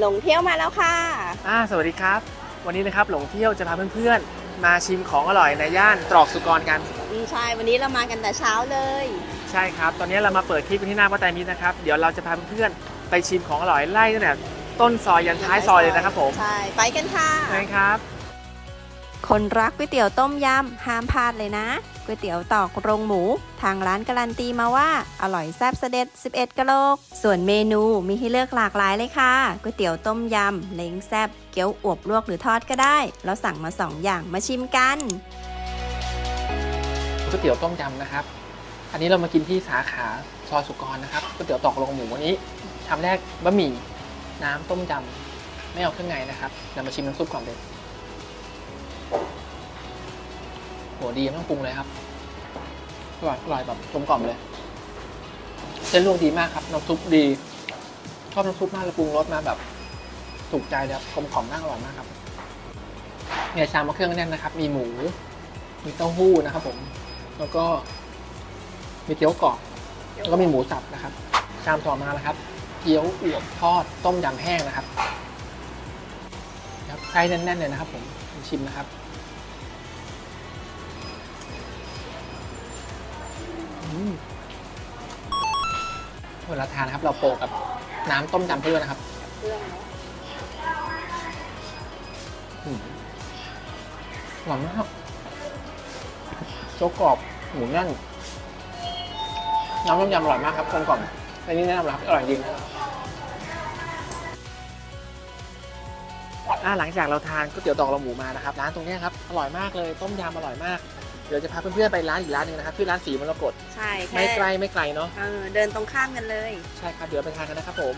หลงเที่ยวมาแล้วค่ะ อ่าสวัสดีครับ วันนี้นะครับหลงเที่ยวจะพาเพื่อนๆ มาชิมของอร่อยในย่านตรอกสุกรกัน อืมใช่ วันนี้เรามากันแต่เช้าเลย ใช่ครับ ตอนนี้เรามาเปิดคลิปกันที่หน้าวัดไตรมิตรนะครับ เดี๋ยวเราจะพาเพื่อนๆ ไปชิมของอร่อยไล่ตั้งแต่ต้นซอยยันท้ายซอยเลยนะครับผมใช่ ไปกันค่ะใช่ครับ คนรักก๋วยเตี๋ยวต้มยำห้ามพลาดเลยนะ ก๋วยเตี๋ยวตอกโรงหมู ทางร้านการันตีมาว่า อร่อยแซ่บเสด็จ 11กะโลก ส่วนเมนูมีให้เลือกหลากหลายเลยค่ะก๋วยเตี๋ยวต้มยำเล้งแซ่บเกี๊ยวอวบลวกหรือทอดก็ได้ เราสั่งมา 2 อย่างมาชิมกันก๋วยเตี๋ยวต้มยำนะครับ อันนี้เรามากินที่สาขาซอยสุกรนะครับก๋วยเตี๋ยวตอกโรงหมูวันนี้ชามแรกบะหมี่น้ำต้มยำไม่เอาเครื่องในนะครับเรามาชิมน้ำซุปก่อนเลย โหดีไม่ต้องปรุงเลยครับอร่อยอร่อยแบบกลมกล่อมเลย เส้นลวกดีมากครับ น้ำซุปดี ชอบน้ำซุปมากเลยปรุงรสมาแบบถูกใจเลยครับกลมกล่อมมาอร่อยมากครับเนี่ยชามมะเครื่องแน่นนะครับ มีหมู มีเต้าหู้นะครับ ผม แล้วก็มีเกี๊ยวกรอบแล้วก็มีหมูสับนะครับ ชามต่อมานะครับ เกี๊ยวอวบทอดต้มยำแห้งนะครับครับไส้แน่นๆเลยนะครับ ผมผมชิมนะครับ เวลาทานนะครับ เราโปะกับน้ำต้มยำไปด้วยนะครับอืมอร่อยมากโจ๊กกรอบหมูแน่นน้ำต้มยำอร่อยมากครับกลมกล่อมอันนี้แนะนำเลยครับอร่อยจริงอ่าหลังจากเราทานก๋วยเตี๋ยวดอกเราหมูมานะครับ ร้านตรงเนี้ยครับ อร่อยมากเลย ต้มยำอร่อยมาก เดี๋ยวจะพาเพื่อนๆไปร้านอีกร้านหนึงนะครับชื่อร้านสีมรกตใช่แค่ไม่ไกลไม่ไกลเนาะเออเดินตรงข้ามกันเลย ใช่ครับเดี๋ยวไปทานกันนะครับผม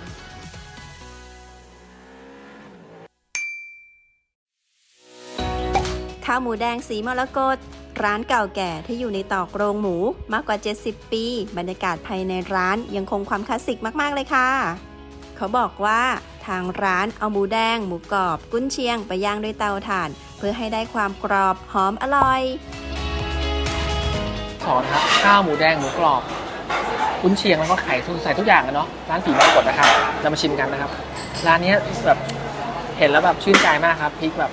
ข้าวหมูแดงสีมรกตร้านเก่าแก่ที่อยู่ในตอกโรงหมูมากกว่า 70 ปี บรรยากาศภายในร้านยังคงความคลาสสิกมาก ๆ เลยค่ะ เขาบอกว่าทางร้านเอาหมูแดง หมูกรอบ กุ้นเชียง ไปย่างด้วยเตาถ่าน เพื่อให้ได้ความกรอบหอมอร่อย สอนครับข้าวหมูแดงหมูกรอบกุ้นเชียงแล้วก็ไข่ทุกใส่ทุกอย่างกันเนาะร้านสีมรกตนะครับเรามาชิมกันนะครับ ร้านนี้แบบเห็นแล้วแบบชื่นใจมากครับพริกแบบ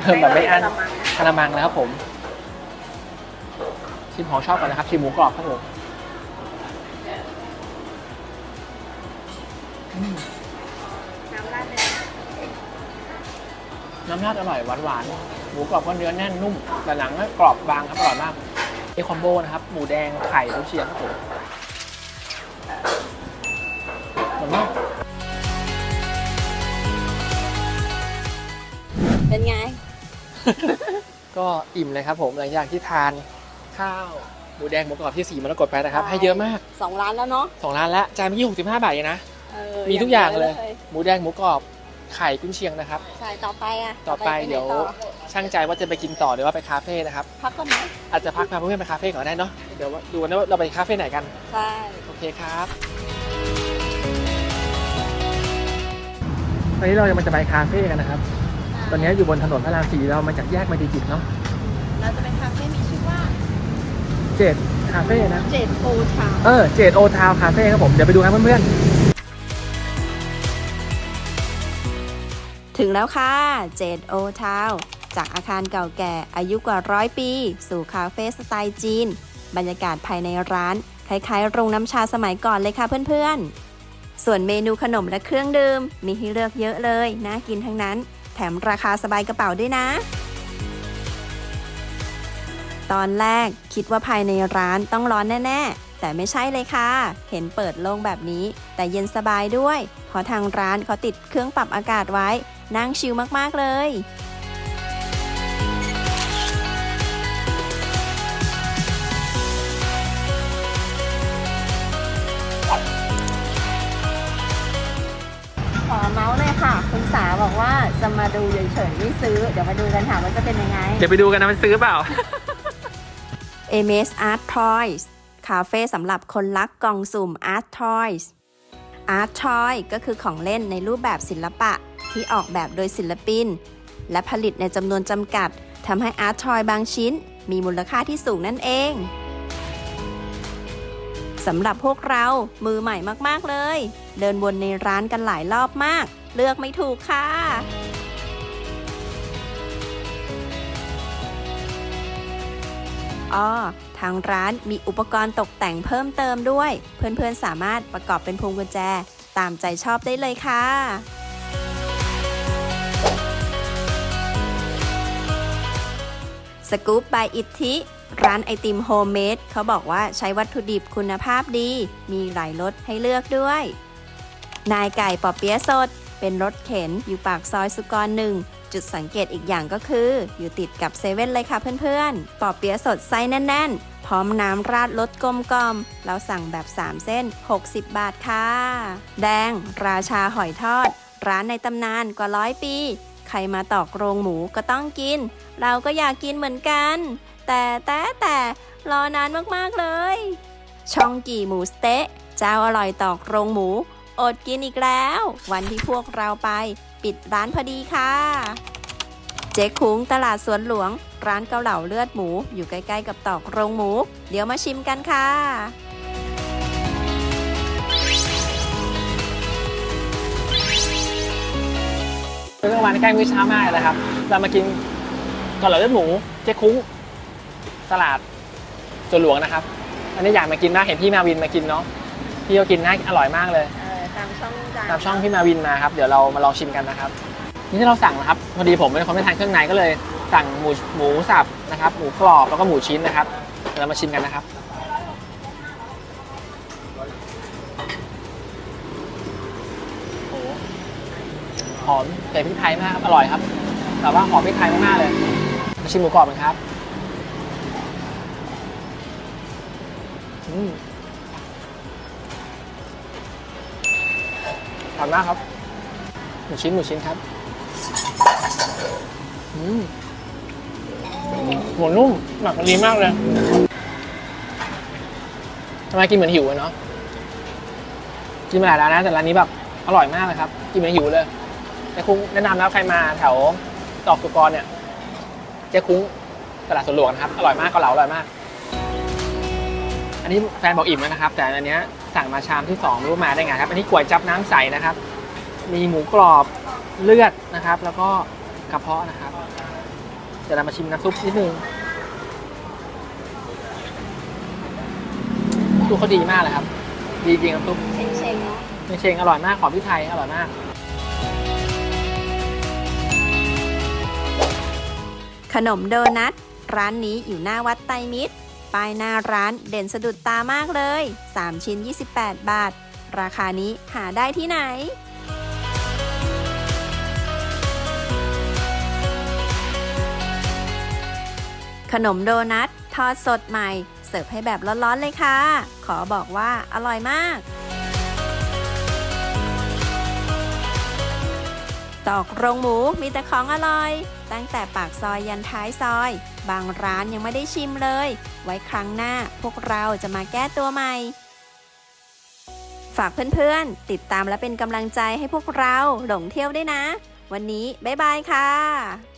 เพิ่มแบบไม่อั้นกระมังนะครับผมชิมของชอบก่อนนะครับชิมหมูกรอบครับผม น้ำราดอร่อยหวานหวานๆหมูกรอบก็เนื้อแน่นนุ่ม แต่หนังก็กรอบบางครับอร่อยมากนี่คอมโบนะครับ หมูแดงไข่ลูกเชียงครับผมอร่อยมากเป็นไง ก็อิ่มเลยครับผมหลังจากที่ทานข้าวหมูแดงหมูกรอบที่สีมรกตไปนะครับ ให้เยอะมากสองร้านแล้วเนาะสองร้านละจานมี65 บาทเองนะเออมีทุกอย่างเลยอะหมูแดงหมูกรอบ ไข่กุ้นเชียงนะครับ ใช่ต่อไปอะต่อไปหนเดี๋ยวต่อช่างใจว่าจะไปกินต่อหรือว่าไปคาเฟ่นะครับ พักก่อนไหมอาจจะพักพาเพื่อนๆไปคาเฟ่ก่อนได้เนาะเดี๋ยวดูกันว่าเราไปคาเฟ่ไหนกันใช่โอเคครับตอนนี้เราจะมาจะไปคาเฟ่กันนะครับ ตอนนี้อยู่บนถนนพระรามสี่เรามาจากแยกมาดีจิตเนาะเราจะไปคาเฟ่มีชื่อว่าเจ็ดคาเฟ่นะเจ็ดโอชาเออเจ็ดโอทาวคาเฟ่ครับผมเดี๋ยวไปดูกันเพื่อน ถึงแล้วค่ะเจดโอทาวจากอาคารเก่าแก่อายุกว่าร้อยปี สู่คาเฟ่สไตล์จีน บรรยากาศภายในร้าน คล้ายๆโรงน้ำชาสมัยก่อนเลยค่ะเพื่อนๆ ส่วนเมนูขนมและเครื่องดื่ม มีให้เลือกเยอะเลย น่ากินทั้งนั้น แถมราคาสบายกระเป๋าด้วยนะ ตอนแรกคิดว่าภายในร้านต้องร้อนแน่ ๆแต่ไม่ใช่เลยค่ะ เห็นเปิดโล่งแบบนี้ แต่เย็นสบายด้วย เพราะทางร้านเขาติดเครื่องปรับอากาศไว้ นั่งชิลมากๆเลยขอเมาส์เลยค่ะ คุณสาบอกว่าจะมาดูเฉยๆไม่ซื้อ เดี๋ยวมาดูกันค่ะว่าจะเป็นยังไงๆเดี๋ยวไปดูกันนะมันซื้อเปล่า MS Art Toys คาเฟ่สำหรับคนรักกล่องสุ่ม Art Toys Art Toy ก็คือของเล่นในรูปแบบศิลปะ ที่ออกแบบโดยศิลปิน และผลิตในจำนวนจำกัดทำให้ Art Toy บางชิ้น มีมูลค่าที่สูงนั่นเองสำหรับพวกเรา มือใหม่มาก ๆ เลย เดินวนในร้านกันหลายรอบมาก เลือกไม่ถูกค่ะอ้อทางร้านมีอุปกรณ์ตกแต่งเพิ่มเติมด้วย เพื่อน ๆ สามารถประกอบเป็นพวงกุญแจ ตามใจชอบได้เลยค่ะ สกู๊ปบายอิทธิ ร้านไอติมโฮมเมดเขาบอกว่าใช้วัตถุดิบคุณภาพดี มีหลายรสให้เลือกด้วย นายไก่ปอเปี๊ยะสด เป็นรถเข็นอยู่ปากซอยสุกรหนึ่งจุดสังเกตอีกอย่างก็คือ อยู่ติดกับเซเว่นเลยค่ะเพื่อนๆ ปอเปี๊ยะสดไซส้แน่น ๆ พร้อมน้ำราดรสกลมกลมๆเราสั่งแบบ 3 เส้น 60 บาทค่ะ แดง ราชาหอยทอด ร้านในตำนานกว่าร้อยปี ครมาตอกโรงหมูก็ต้องกิน เราก็อยากกินเหมือนกัน แต่แต่แต่รอนานมากๆเลย ช่องกี่หมูสเต๊ะเจ้าอร่อยตอกโรงหมู อดกินอีกแล้ว วันที่พวกเราไป ปิดร้านพอดีค่ะ เจ๊คุ้งตลาดสวนหลวง ร้านเกาเหลาเลือดหมู อยู่ใกล้ๆกับตอกโรงหมู เดี๋ยวมาชิมกันค่ะ มื้อกลางวันใกล้มื้อเช้ามากเลยนะครับ เรามากินก่อนเหลาเลือดหมูเจ๊คุ้งตลาดสวนหลวงนะครับ อันนี้อยากมากินมากเห็นพี่มาวินมากินเนาะพี่ก็กินน่าอร่อยมากเลยเออตามช่องตามช่องพี่มาวินมาครับเดี๋ยวเรามาลองชิมกันนะครับนี่ที่เราสั่งนะครับพอดีผมเป็นคนไม่ทานเครื่องในก็เลย สั่งหมูหมูสับนะครับ หมูกรอบแล้วก็หมูชิ้นนะครับเดี๋ยวเรามาชิมกันนะครับ หอมเผ็ดพริกไทยมากครับอร่อยครับ แต่ว่าหอมพริกไทยมากๆเลยมาชิมหมูกรอบกันครับอืมอร่อยมากครับหมูชิ้นหมูชิ้นครับอืมหมูนุ่มหมักมันดีมากเลยทำไมกินเหมือนหิวอะเนาะกินมาหลายร้านนะแต่ร้านนี้แบบอร่อยมากเลยครับ กินเหมือนหิวเลย เจ๊คุ้งแนะนำแล้วใครมาแถวตอกสุกรเนี่ย เจ๊คุ้งตลาดสวนหลวงนะครับ อร่อยมากเกาเหลาอร่อยมาก อันนี้แฟนบอกอิ่มแล้วนะครับ แต่อันเนี้ยสั่งมาชามที่สองไม่รู้มาได้ไงครับ อันนี้ก๋วยจับน้ำใสนะครับ มีหมูกรอบเลือดนะครับ แล้วก็กระเพาะนะครับเดี๋ยวเรามาชิมน้ำซุปนิดนึงน้ำซุปเขาดีมากเลยครับ ดีจริงน้ำซุปเชงเชงๆเนาะ เชงๆอร่อยมากหอมพริกไทยอร่อยมาก ขนมโดนัท ร้านนี้อยู่หน้าวัดไตรมิตร ป้ายหน้าร้านเด่นสะดุดตามากเลย 3 ชิ้น 28 บาท ราคานี้หาได้ที่ไหนขนมโดนัททอดสดใหม่ เสิร์ฟให้แบบร้อนๆเลยค่ะ ขอบอกว่าอร่อยมาก ตอกโรงหมูมีแต่ของอร่อย ตั้งแต่ปากซอยยันท้ายซอย บางร้านยังไม่ได้ชิมเลย ไว้ครั้งหน้าพวกเราจะมาแก้ตัวใหม่ ฝากเพื่อนๆ ติดตามและเป็นกำลังใจให้พวกเราหลงเที่ยวด้วยนะ วันนี้บ๊ายบายค่ะ